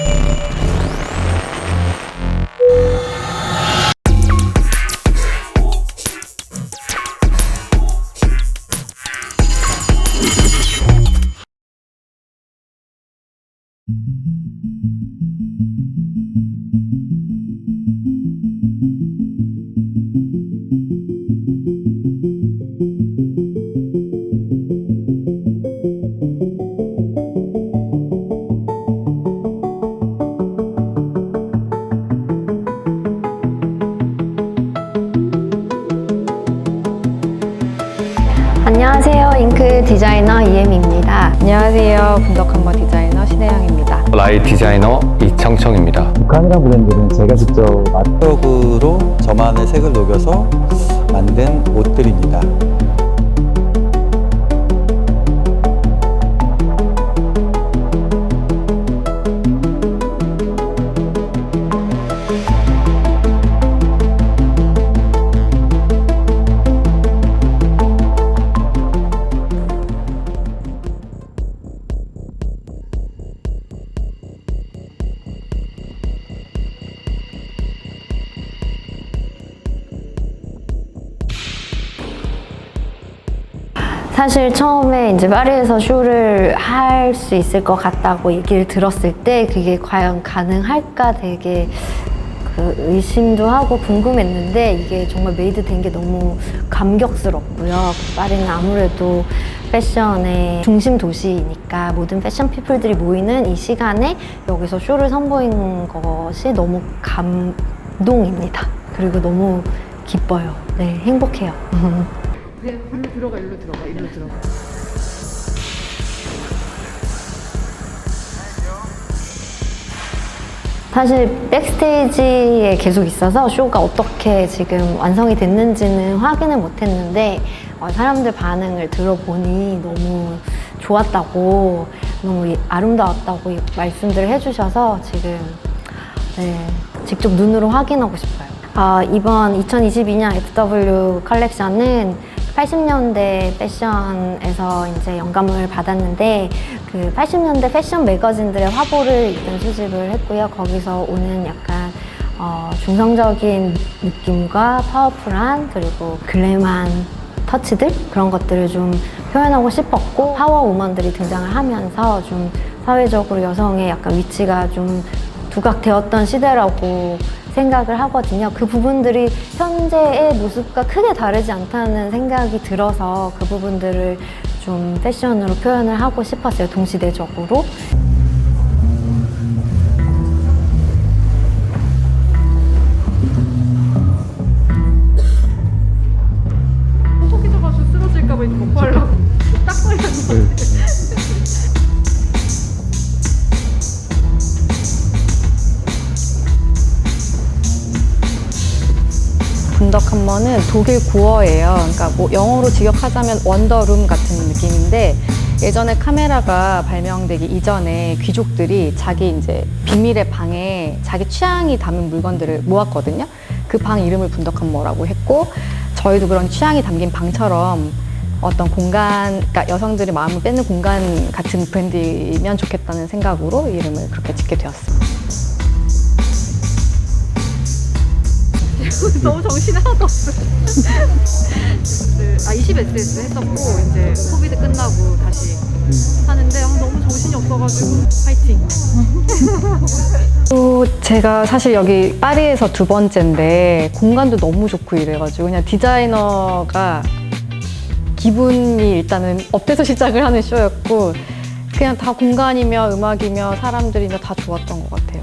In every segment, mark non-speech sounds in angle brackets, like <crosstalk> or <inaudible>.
안 안녕하세요. 분덕한버 디자이너 신혜영입니다. 라이 디자이너 이청청입니다. 북한이란 브랜드는 제가 직접 마트웍으로 저만의 색을 녹여서 만든 옷들입니다. 사실 처음에 이제 파리에서 쇼를 할 수 있을 것 같다고 얘기를 들었을 때 그게 과연 가능할까 되게 그 의심도 하고 궁금했는데 이게 정말 메이드 된 게 너무 감격스럽고요. 파리는 아무래도 패션의 중심 도시이니까 모든 패션 피플들이 모이는 이 시간에 여기서 쇼를 선보인 것이 너무 감동입니다. 그리고 너무 기뻐요. 네, 행복해요. <laughs> 그냥 일로 들어가, 일로 들어가, 일로 들어가. 사실 백스테이지에 계속 있어서 쇼가 어떻게 지금 완성이 됐는지는 확인을 못했는데 어, 사람들 반응을 들어보니 너무 좋았다고 너무 이- 아름다웠다고 이- 말씀들을 해주셔서 지금 네, 직접 눈으로 확인하고 싶어요. 아, 이번 2022년 FW 컬렉션은 80년대 패션에서 이제 영감을 받았는데 그 80년대 패션 매거진들의 화보를 일단 수집을 했고요. 거기서 오는 약간 어, 중성적인 느낌과 파워풀한 그리고 글램한 터치들 그런 것들을 좀 표현하고 싶었고 파워우먼들이 등장을 하면서 좀 사회적으로 여성의 약간 위치가 좀 두각되었던 시대라고 생각을 하거든요. 그 부분들이 현재의 모습과 크게 다르지 않다는 생각이 들어서 그 부분들을 좀 패션으로 표현을 하고 싶었어요. 동시대적으로. 분덕한번은 독일 구어예요. 그러니까 뭐 영어로 직역하자면 원더룸 같은 느낌인데 예전에 카메라가 발명되기 이전에 귀족들이 자기 이제 비밀의 방에 자기 취향이 담은 물건들을 모았거든요. 그 방 이름을 분덕한머라고 했고 저희도 그런 취향이 담긴 방처럼 어떤 공간, 그러니까 여성들의 마음을 뺏는 공간 같은 브랜드이면 좋겠다는 생각으로 이름을 그렇게 짓게 되었습니다. <laughs> 너무 정신 하나도 없어. 아 20SS 했었고 이제 코비드 끝나고 다시 하는데 아, 너무 정신이 없어가지고 파이팅. <laughs> 또 제가 사실 여기 파리에서 두 번째인데 공간도 너무 좋고 이래가지고 그냥 디자이너가 기분이 일단은 업돼서 시작을 하는 쇼였고 그냥 다 공간이며 음악이며 사람들이며 다 좋았던 것 같아요.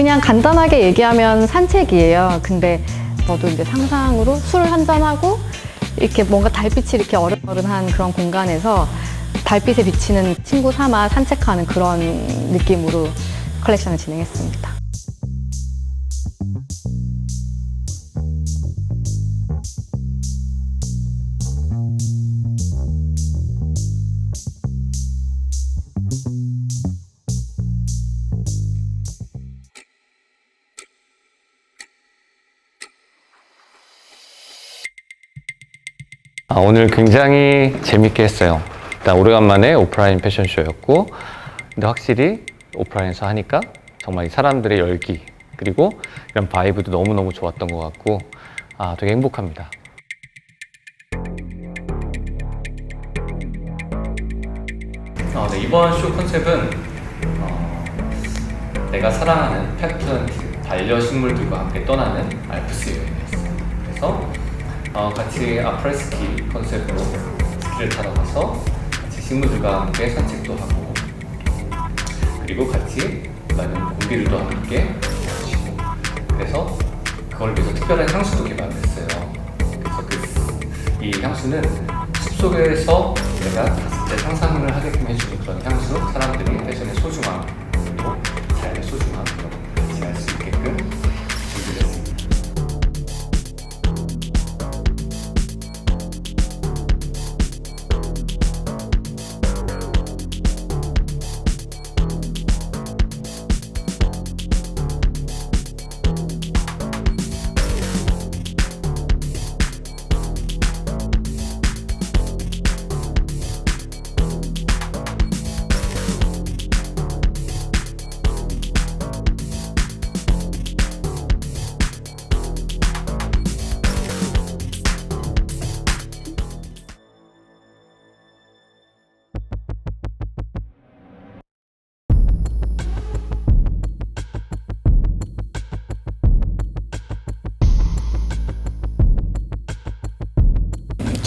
그냥 간단하게 얘기하면 산책이에요. 근데 저도 이제 상상으로 술 한잔하고 이렇게 뭔가 달빛이 이렇게 어른어른한 그런 공간에서 달빛에 비치는 친구 삼아 산책하는 그런 느낌으로 컬렉션을 진행했습니다. 아, 오늘 굉장히 재밌게 했어요. 일단 오래간만에 오프라인 패션쇼였고, 근데 확실히 오프라인에서 하니까 정말 이 사람들의 열기, 그리고 이런 바이브도 너무너무 좋았던 것 같고, 아, 되게 행복합니다. 어, 네, 이번 쇼 컨셉은 어, 내가 사랑하는 펫플런트 반려식물들과 함께 떠나는 알프스 여행이었어요. 그래서 어, 같이 아프레스키 컨셉으로 스키를 타러 가서 같이 식물들과 함께 산책도 하고 그리고 같이 많은 공기를 또 함께 마시고 그래서 그걸 위해서 특별한 향수도 개발했어요. 그래서 그 이 향수는 숲속에서 내가 때 상상을 하게끔 해주는 그런 향수, 사람들이 패션의 소중함, 그리고 자연의 소중함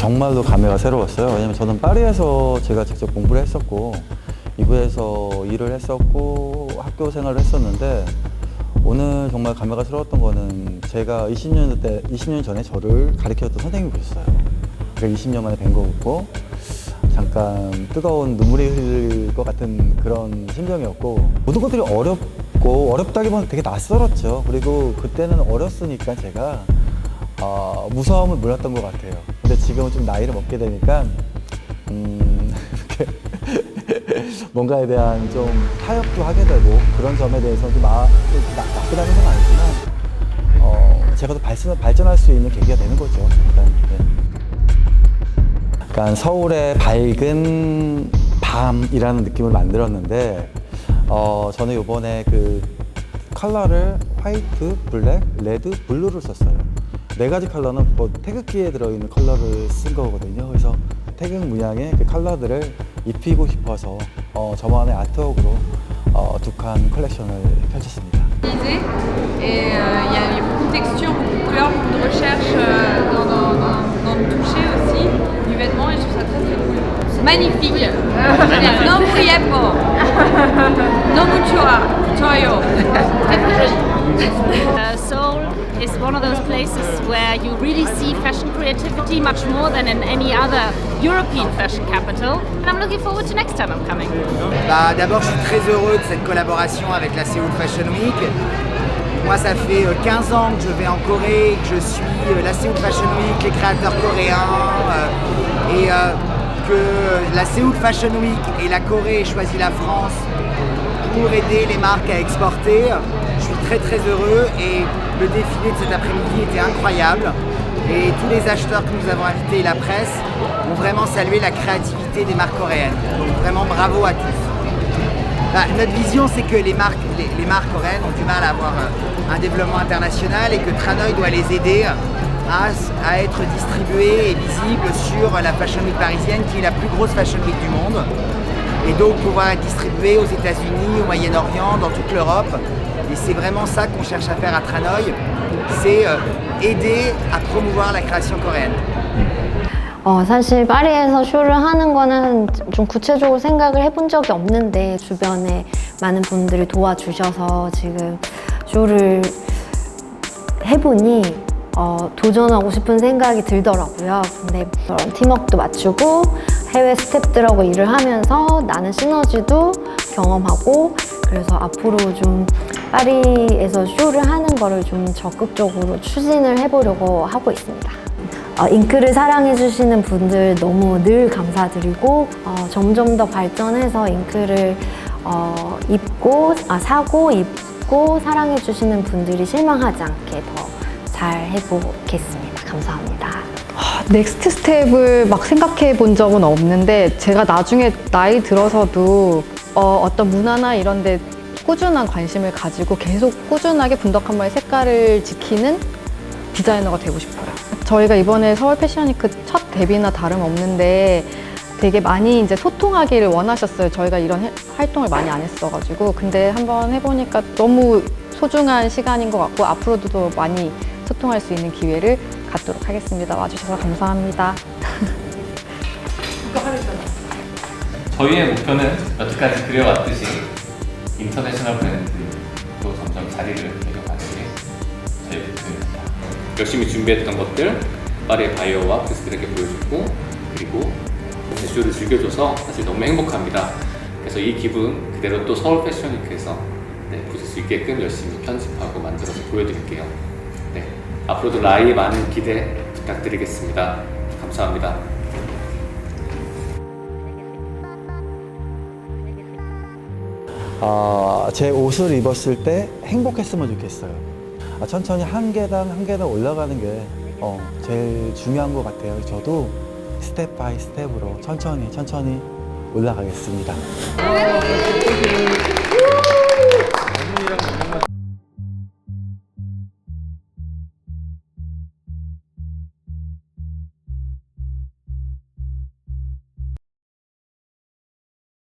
정말로 감회가 새로웠어요. 왜냐면 저는 파리에서 제가 직접 공부를 했었고 이부에서 일을 했었고 학교 생활을 했었는데 오늘 정말 감회가 새로웠던 거는 제가 20년 때 20년 전에 저를 가르쳤던 선생님이 계셨어요. 그러니까 20년 만에 뵌 거고 잠깐 뜨거운 눈물이 흘릴 것 같은 그런 심정이었고 모든 것들이 어렵고 어렵다기보다는 되게 낯설었죠. 그리고 그때는 어렸으니까 제가 어, 무서움을 몰랐던 것 같아요. 근데 지금은 좀 나이를 먹게 되니까 음, <laughs> 이렇게 뭔가에 대한 좀 타협도 하게 되고 그런 점에 대해서 좀 마, 나, 나쁘다는 건 아니지만 어, 제가 더 발전, 발전할 수 있는 계기가 되는 거죠. 일단, 네. 약간 서울의 밝은 밤이라는 느낌을 만들었는데 어, 저는 이번에 그 컬러를 화이트, 블랙, 레드, 블루를 썼어요. 네 가지 컬러는 뭐 태극기에 들어있는 컬러를 쓴 거거든요. 그래서 태극 문양의 그 컬러들을 입히고 싶어서 어, 저만의 아트웍으로 어, 두칸 컬렉션을 펼쳤습니다. Et euh, il y, a- il y a beaucoup de textures, beaucoup de couleurs, beaucoup de recherche euh, dans, dans- dans- dans le toucher aussi du vêtement et je trouve ça très très cool. Magnifique. non muchura. Toyo. Très très joli. Uh, Seoul is one of those places where you really see fashion creativity much more than in any other European fashion capital. And I'm looking forward to next time I'm coming. Bah, D'abord, je suis très heureux de cette collaboration avec la Seoul Fashion Week. Moi, ça fait euh, 15 ans que je vais en Corée, que je suis euh, la Seoul Fashion Week, les créateurs coréens, euh, et euh, que la Seoul Fashion Week et la Corée aient choisi la France pour aider les marques à exporter. Très très heureux et le défilé de cet après-midi était incroyable. Et tous les acheteurs que nous avons invités et la presse ont vraiment salué la créativité des marques coréennes. Donc vraiment bravo à tous. Bah, notre vision, c'est que les marques, les, marques coréennes ont du mal à avoir euh, un développement international et que Tranoï doit les aider à, à être distribués et visibles sur la Fashion Week parisienne, qui est la plus grosse Fashion Week du monde. Et donc pouvoir être distribués aux États-Unis, au Moyen-Orient, dans toute l'Europe. Et c'est vraiment ça qu'on cherche à faire à Tranoï, c'est euh, aider à promouvoir la création coréenne. 어, 사실 파리에서 쇼를 하는 거는 좀 구체적으로 생각을 해본 적이 없는데 주변에 많은 분들이 도와주셔서 지금 쇼를 해보니 어, 도전하고 싶은 생각이 들더라고요. 근데 그런 팀워크도 맞추고 해외 스태프들하고 일을 하면서 나는 시너지도 경험하고 그래서 앞으로 좀 파리에서 쇼를 하는 거를 좀 적극적으로 추진을 해보려고 하고 있습니다. 어, 잉크를 사랑해주시는 분들 너무 늘 감사드리고 어, 점점 더 발전해서 잉크를 어, 입고 아, 사고 입고 사랑해주시는 분들이 실망하지 않게 더 잘 해보겠습니다. 감사합니다. 아, 넥스트 스텝을 막 생각해 본 적은 없는데 제가 나중에 나이 들어서도 어, 떤 문화나 이런 데 꾸준한 관심을 가지고 계속 꾸준하게 분덕한마의 색깔을 지키는 디자이너가 되고 싶어요. 저희가 이번에 서울 패션위크 첫 데뷔나 다름없는데 되게 많이 이제 소통하기를 원하셨어요. 저희가 이런 해- 활동을 많이 안 했어가지고. 근데 한번 해보니까 너무 소중한 시간인 것 같고 앞으로도 더 많이 소통할 수 있는 기회를 갖도록 하겠습니다. 와주셔서 감사합니다. 저희의 목표는 여태까지 그려왔듯이 인터내셔널 브랜드로 점점 자리를 매겨가는 게 저희 목표입니다. 열심히 준비했던 것들 파리의 바이오와 게스트들에게 보여줬고 그리고 제쇼를 즐겨줘서 사실 너무 행복합니다. 그래서 이 기분 그대로 또 서울 패션위크에서 네, 보실 수 있게끔 열심히 편집하고 만들어서 보여드릴게요. 네, 앞으로도 라이에 많은 기대 부탁드리겠습니다. 감사합니다. 아, 제 옷을 입었을 때 행복했으면 좋겠어요. 아, 천천히 한 계단 한 계단 올라가는 게 어, 제일 중요한 것 같아요. 저도 스텝 바이 스텝으로 천천히 천천히 올라가겠습니다.